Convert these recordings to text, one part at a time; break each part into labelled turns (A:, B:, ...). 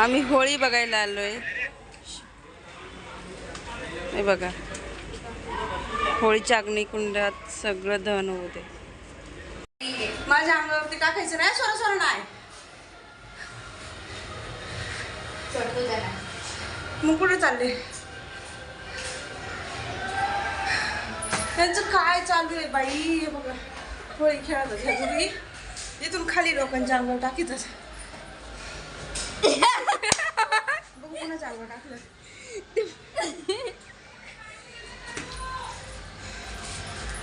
A: आम्ही होळी बघायला आलोय. हे बघा. होळीच्या अग्निकुंडात सगळं दहन होते. माझ्या अंगावरती टाकायचं नाही सोरा सोरा नाही. मग कुठे चालले? त्यांचं काय चालू आहे बाई? हे बघा. होळी खेळत ह्या इथून खाली लोकांच्या अंगावर टाकीतच. टाकलं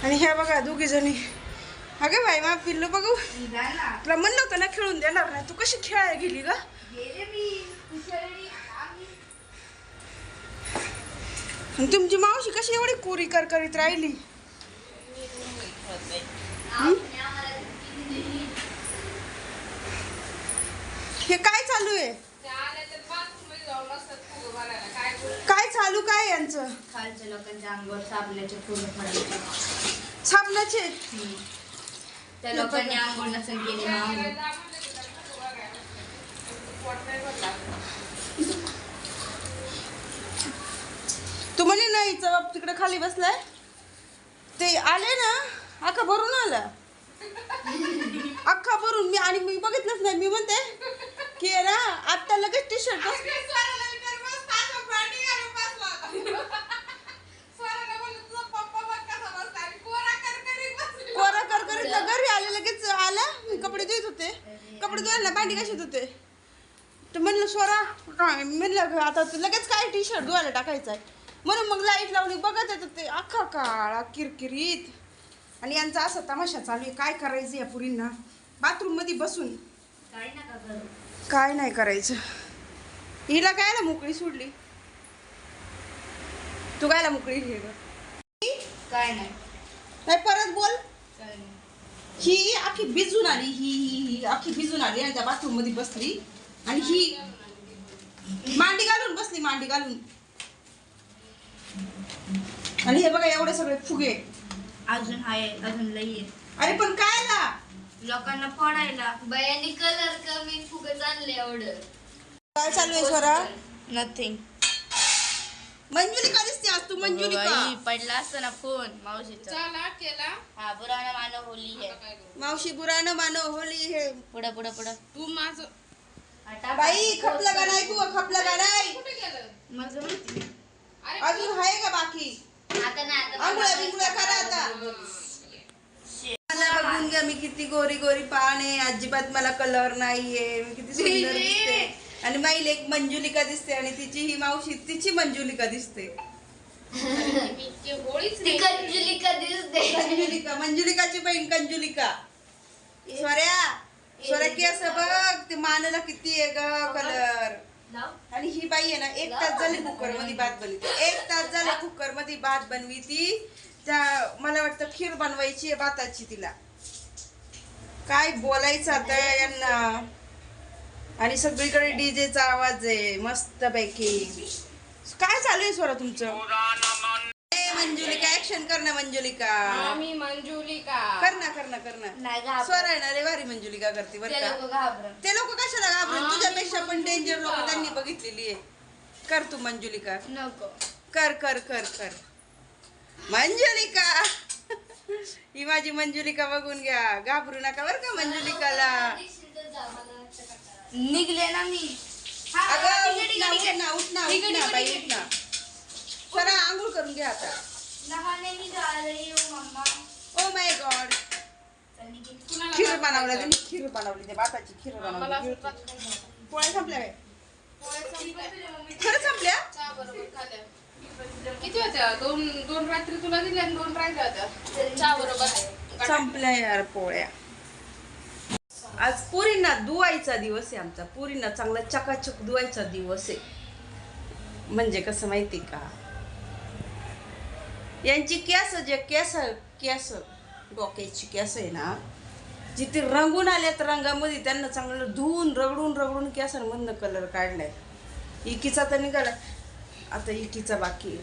A: आणि ह्या बघा दोघी जणी. अगं बाई मा पिल्लू बघू. तुला म्हणलं होतं ना खेळून देणार नाही. तू कशी खेळायला गेली ग? तुमची मावशी कशी एवढी कोरी कर करीत राहिली? हे काय चालू आहे? काय यांचं?
B: खालच्या लोकांच्या अंगावर साबणाचे फुलं
A: साबणाचे?
B: त्या लोकांनी आंघोळ नसेल केली ना आंघोळ.
A: तू म्हणे ना हिचा बाप तिकडे खाली बसलाय. ते आले ना अख्खा भरून आला. अख्खा भरून मी आणि मी बघितलंच नाही. मी म्हणते की ना आता लगेच टी शर्ट कपडे धुवायला भांडी कशात होते. तर म्हणलं स्वरा काय? म्हणलं आता तू लगेच काय टी शर्ट धुवायला टाकायचं आहे म्हणून मग लाइट लावली बघत येतं ते अख्खा काळा किरकिरीत. आणि यांचा असा तमाशा चालू आहे काय करायचं या पुरींना? बाथरूममध्ये बसून. काय नाही करायचं. हिला काय ना मोकळी सोडली? तू कायला मोकळी हे?
B: काय नाही.
A: परत बोल. ही अख्खी भिजून आली ही ही ही अख्खी भिजून आली आणि त्या बाथरूममध्ये बसली. आणि ही मांडी घालून बसली मांडी घालून. आणि हे बघा एवढे सगळे फुगे.
B: अजून आहे अजून लई आहे
A: अरे पण काय ला
B: लोकांना पडायला बयानी कलर कमी फुगत आणले एवढं.
A: काय चालू आहे स्वरा?
B: नथिंग
A: दिसते आज तू मंजुलिका
B: पडला असतो ना फोन मावशीचा.
C: चला केला.
B: हा बुराना मानव होली आहे.
A: मावशी बुरा न मानो होली हे
B: पुढं पुढं पुढं.
C: तू माझं
B: आता
A: बाई खपलं का नाही तू? खपलं का नाही?
C: कुठे गेलं?
B: माझं माहिती.
C: अरे
A: अजून आहे का बाकी?
B: आता नाही आता
A: आंघोळ्या बिंगोळ्या करा आता. मला बघून घ्या मी किती गोरी गोरी पाने अजिबात मला कलर नाहीये. मी किती सुंदर दिसते. आणि माईल एक मंजुलिका दिसते आणि तिची ही मावशी तिची मंजुलिका दिसते.
C: ते
B: दे
A: कंजुलिका मंजुलिकाची बहीण कंजुलिका. स्वऱ्या स्वऱ्या केस बघ ते मानेला किती आहे ग कलर
B: लाव.
A: आणि ही बाई आहे ना एक तास झाले कुकरमध्ये भात बनवते. एक तास झाले कुकरमध्ये भात बनवी ती. त्या मला वाटतं खीर बनवायची आहे भाताची तिला. काय बोलायचं आता यांना. आणि सगळीकडे डीजेचा आवाज आहे मस्त पैकी काय चालू आहे स्वरा तुमचं? ए, मंजुलिका ऍक्शन कर ना मंजुलिका.
C: आम्ही मंजुलिका.
A: कर ना कर ना कर ना.
B: नाही.
A: स्वरा आहे ना रे भारी मंजुलिका करते बरं
B: ते
A: का.
B: घाबरत.
A: ते लोक कशाला घाबरून तुझ्यापेक्षा पण डेंजर लोक त्यांनी बघितलेली आहे. कर तू मंजुलिका.
B: नको.
A: कर कर कर कर. मंजुलिका. ही माझी मंजुलिका बघून घ्या. घाबरू नका बरं का मंजुलिकाला.
B: निघले ना मी.
A: अगं ना उठ ना उठ ना उठ ना बाई उठ ना चला आंघोळ करून घ्या आता.
B: मम्मा.
A: ओ माय गॉड
B: चल निघे.
C: कुणाला
A: खीर
C: भात
A: बनवलं
C: खायचा?
A: त्यांनी खीर बनवली ते भाताची खीर
C: मला
A: बनवली
C: असं भात खायचा.
A: पोळ्या संपल्या काय
C: पोळ्या संपल्या.
A: खरं संपल्या?
C: चहा बरोबर खाल्ल्या. किती होत्या? दोन दोन रात्री तुला दिल्या आणि दोन राहिल्या होत्या? चहा बरोबर
A: संपल्या यार पोळ्या. आज पुरींना धुवायचा दिवस आहे आमचा. पुरींना चांगला चकाचक धुवायचा दिवस आहे. म्हणजे कसं माहिती का? यांची केस जे केस केस डोक्याची केस आहे ना जिथे रंगून आल्यात रंगामध्ये त्यांना चांगलं धुवून रगडून रगडून केसांमधनं कलर काढलाय. इकीचा तर निघाला. आता इकीचा बाकी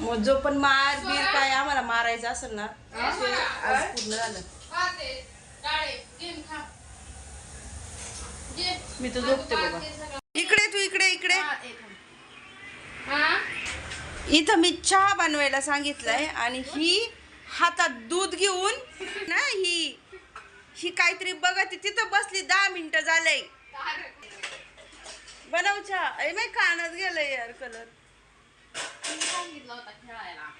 A: मग जो पण मार बीर काय आम्हाला मारायचं असेल ना आज पूर्ण झालं
C: भात आहे, डाळ आहे, घेऊन खा. जे.
A: मी तर झोपते
C: ते सगळं-
A: इकडे तू इकडे इकडे? इथं मी चहा बनवायला सांगितलंय आणि ही हातात दूध घेऊन ना ही ही काहीतरी बघत तिथं बसली दहा मिनिटं झालंय. बनव चहा. अरे मी कानात गेलंय यार कलर
C: मी सांगितलं होतं खेळायला.